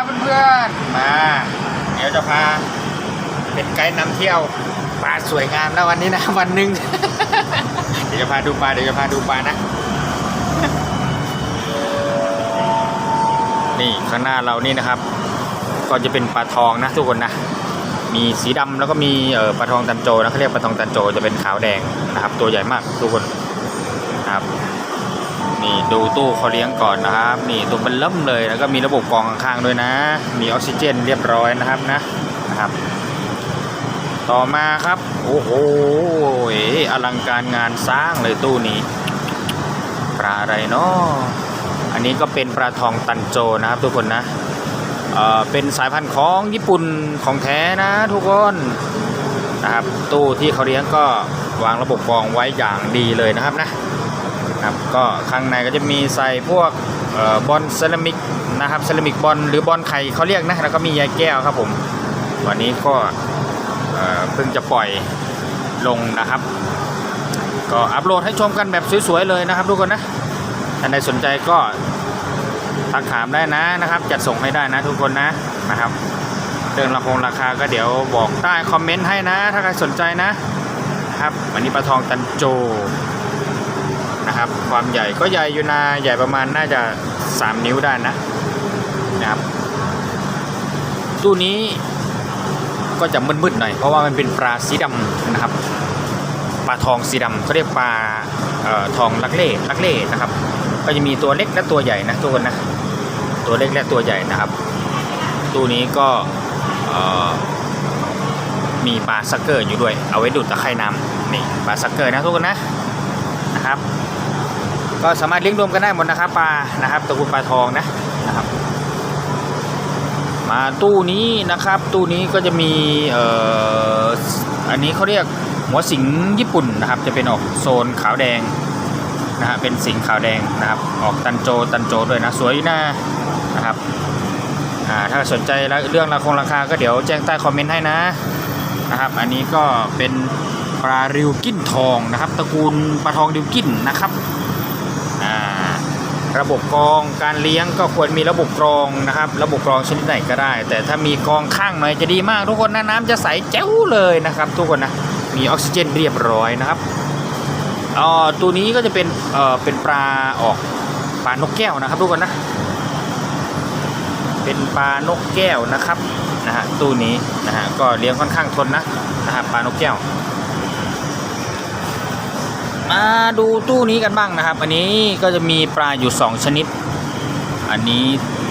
ครับเพื่อนๆ มา เดี๋ยวจะพา เป็นไกด์นำเที่ยวปลาสวยงามแล้ววันนี้นะ วันหนึ่ง เดี๋ยวจะพาดูปลาเดี๋ยวจะพาดูปลานะ นี่ข้างหน้าเรานี่นะครับ ก็จะเป็นปลาทองนะทุกคนนะ มีสีดำแล้วก็มีเออปลาทองตันโจนะเขาเรียกปลาทองตันโจจะเป็นขาวแดงนะครับ ตัวใหญ่มากทุกคนครับ นี่ดูตู้เขาเลี้ยงก่อนนะครับ นี่ตัวเป็นเริ่มเลยแล้วก็มีระบบกรองข้างๆด้วยนะ มีออกซิเจนเรียบร้อยนะครับนะนะครับ ต่อมาครับ โอ้โหอลังการงานสร้างเลยตู้นี้ปลาอะไรเนาะอันนี้ก็เป็นปลาทองตันโจนะครับทุกคนนะเอ่อเป็นสายพันธุ์ของญี่ปุ่นของแท้นะทุกคนนะครับตู้ที่เขาเลี้ยงก็วางระบบกรองไว้อย่างดีเลยนะครับนะ ครับ ก็ข้างในก็จะมีใส่พวกออบอลเซรามิกนะครับเซรามิกบอลหรือบอลไข่เขาเรียกนะแล้วก็มียายแก้วครับผม วันนี้ก็เอ่อเพิ่งจะปล่อยลงนะครับ ก็อัปโหลดให้ชมกันแบบสวยๆเลยนะครับทุกคนนะท่านใดสนใจก็ทักถามได้นะนะครับ จัดส่งให้ได้นะทุกคนนะนะครับเรื่องราคงราคาก็เดี๋ยวบอกใต้คอมเมนต์ให้นะ ถ้าใครสนใจนะนะครับ วันนี้ปลาทองตันโจ นะครับ ความใหญ่ก็ใหญ่อยู่นะใหญ่ประมาณน่าจะ 3 นิ้วได้นะนะครับ ตู้นี้ก็จะมืดๆหน่อยเพราะว่ามันเป็นปลาสีดำนะครับปลาทองสีดำเขาเรียกปลาออทองลักเล่ลักเล่นะครับ ก็จะมีตัวเล็กและตัวใหญ่นะทุกคนนะตัวเล็กและตัวใหญ่นะครับ ตู้นี้ก็มีปลาซักเกอร์อยู่ด้วย เอาไว้ดูดตะไคร่น้ำนี่ปลาซักเกอร์นะทุกคนนะนะครับ ก็สามารถเลี้ยงรวมกันได้หมดนะครับปลานะครับตระกูลปลาทองนะนะครับ มาตู้นี้นะครับ ตู้นี้ก็จะมีเอ่ออันนี้เขาเรียกหัวสิงญี่ปุ่นนะครับ จะเป็นออกโซนขาวแดงนะฮะเป็นสิงขาวแดงนะครับ ออกตันโจตันโจด้วยนะสวยนะนะครับอ่าถ้าสนใจเรื่องราคงราคาก็เดี๋ยวแจ้งใต้คอมเมนต์ให้นะนะครับอันนี้ก็เป็นปลาริวกิ้นทองนะครับ ตระกูลปลาทองริวกิ้นนะครับ ระบบกรองการเลี้ยงก็ควรมีระบบกรองนะครับ ระบบกรองชนิดไหนก็ได้ แต่ถ้ามีกรองข้างหน่อยจะดีมาก ทุกคนนะน้ำจะใสแจ๋วเลยนะครับ ทุกคนนะมีออกซิเจนเรียบร้อยนะครับอ๋อตัวนี้ก็จะเป็นเอ่อเป็นปลาออกปลานกแก้วนะครับ ทุกคนนะ เป็นปลานกแก้วนะครับนะฮะตู้นี้นะฮะก็เลี้ยงค่อนข้างทนนะนะฮะปลานกแก้ว มาดูตู้นี้กันบ้างนะครับ อันนี้ก็จะมีปลาอยู่ 2 ชนิด อันนี้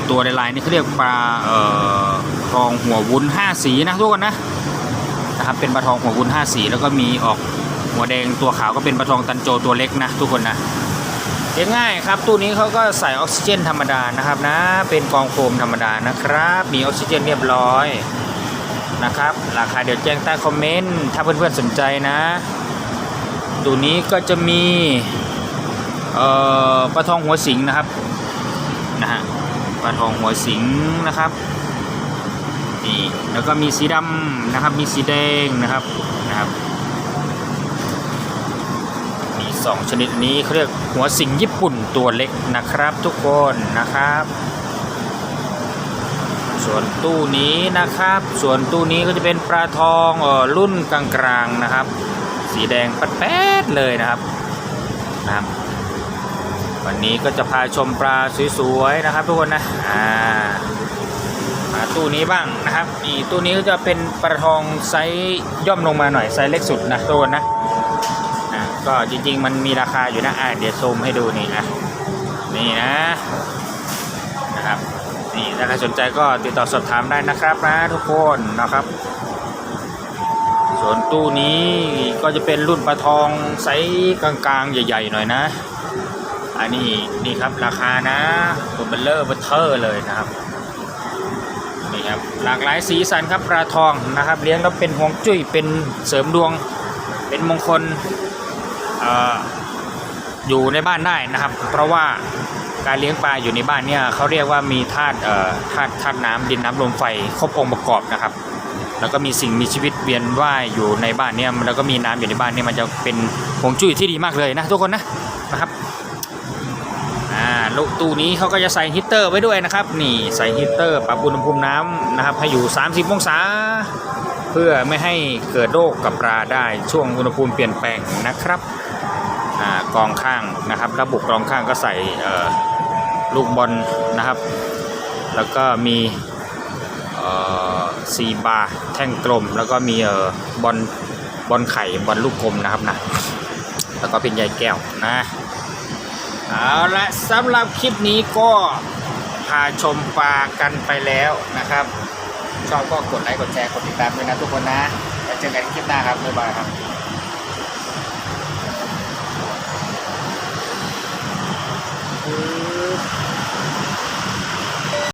ตัวลายๆนี่เขาเรียกปลาเอ่อทองหัววุ้น 5 สีนะทุกคนนะนะครับเป็นปลาทองหัววุ้น 5 สี แล้วก็มีออกหัวแดงตัวขาวก็เป็นปลาทองตันโจตัวเล็กนะทุกคนนะเลี้ยงง่ายครับตู้นี้เขาก็ใส่ออกซิเจนธรรมดานะครับนะเป็นกองโฟมธรรมดานะครับ มีออกซิเจนเรียบร้อยนะครับราคาเดี๋ยวแจ้งใต้คอมเมนต์ถ้าเพื่อนๆสนใจนะ ตัวนี้ก็จะมีปลาทองหัวสิงนะครับนะฮะปลาทองหัวสิงนะครับนี่แล้วก็มีสีดำนะครับมีสีแดงนะครับนะครับมีสองชนิดนี้เขาเรียกหัวสิงญี่ปุ่นตัวเล็กนะครับทุกคนนะครับ ส่วนตู้นี้นะครับ ส่วนตู้นี้ก็จะเป็นปลาทองออรุ่นกลางๆนะครับ สีแดงปัดแป๊ดเลยนะครับนะครับ วันนี้ก็จะพาชมปลาสวยๆนะครับทุกคนนะอ่ามาตู้นี้บ้างนะครับนี่ตู้นี้ก็จะเป็นปลาทองไซส์ย่อมลงมาหน่อยไซส์เล็กสุดนะทุกคนนะอ่าก็จริงๆมันมีราคาอยู่นะอ่าเดี๋ยวซูมให้ดูนี่นะนี่นะนะครับนี่ถ้าใครสนใจก็ติดต่อสอบถามได้นะครับนะทุกคนนะครับ ส่วนตู้นี้ก็จะเป็นรุ่นปลาทองไซส์กลางๆ ใหญ่ๆหน่อยนะ อันนี้นี่ครับราคานะตัวเบลเลอร์เบลเทอร์เลยนะครับนี่ครับหลากหลายสีสันครับปลาทองนะครับ เลี้ยงแล้วเป็นห่วงจุ้ยเป็นเสริมดวง เป็นมงคลอออยู่ในบ้านได้นะครับ เพราะว่าการเลี้ยงปลาอยู่ในบ้านเนี่ยเขาเรียกว่ามีธาตุเอ่อธาตุธาตุน้ำดินน้ำลมไฟครบองค์ประกอบนะครับ แล้วก็มีสิ่งมีชีวิตเวียนว่ายอยู่ในบ้านเนี่ยแล้วก็มีน้ำอยู่ในบ้านเนี่ยมันจะเป็นหงจุ้ยที่ดีมากเลยนะทุกคนนะนะครับอ่าลูกตู้นี้เขาก็จะใส่ฮีตเตอร์ไว้ด้วยนะครับนี่ใส่ฮีตเตอร์ปรับอุณหภูมิน้ำนะครับให้อยู่ 30 องศา เพื่อไม่ให้เกิดโรคกับปลาได้ช่วงอุณหภูมิเปลี่ยนแปลงนะครับอ่ากองข้างนะครับระบบกองข้างก็ใส่เอ่อลูกบอลนะครับ แล้วก็มีเอ่อ ซีบาร์แท่งกลม แล้วก็มีเอ่อบอลบอลไข่บอลลูกกลมนะครับนะแล้วก็เป็นใยแก้วนะเอาละสำหรับคลิปนี้ก็พาชมปลากันไปแล้วนะครับ ชอบก็กดไลค์กดแชร์กดติดตามด้วยนะทุกคนนะแล้วเจอกันคลิปหน้าครับบ๊ายบายครับ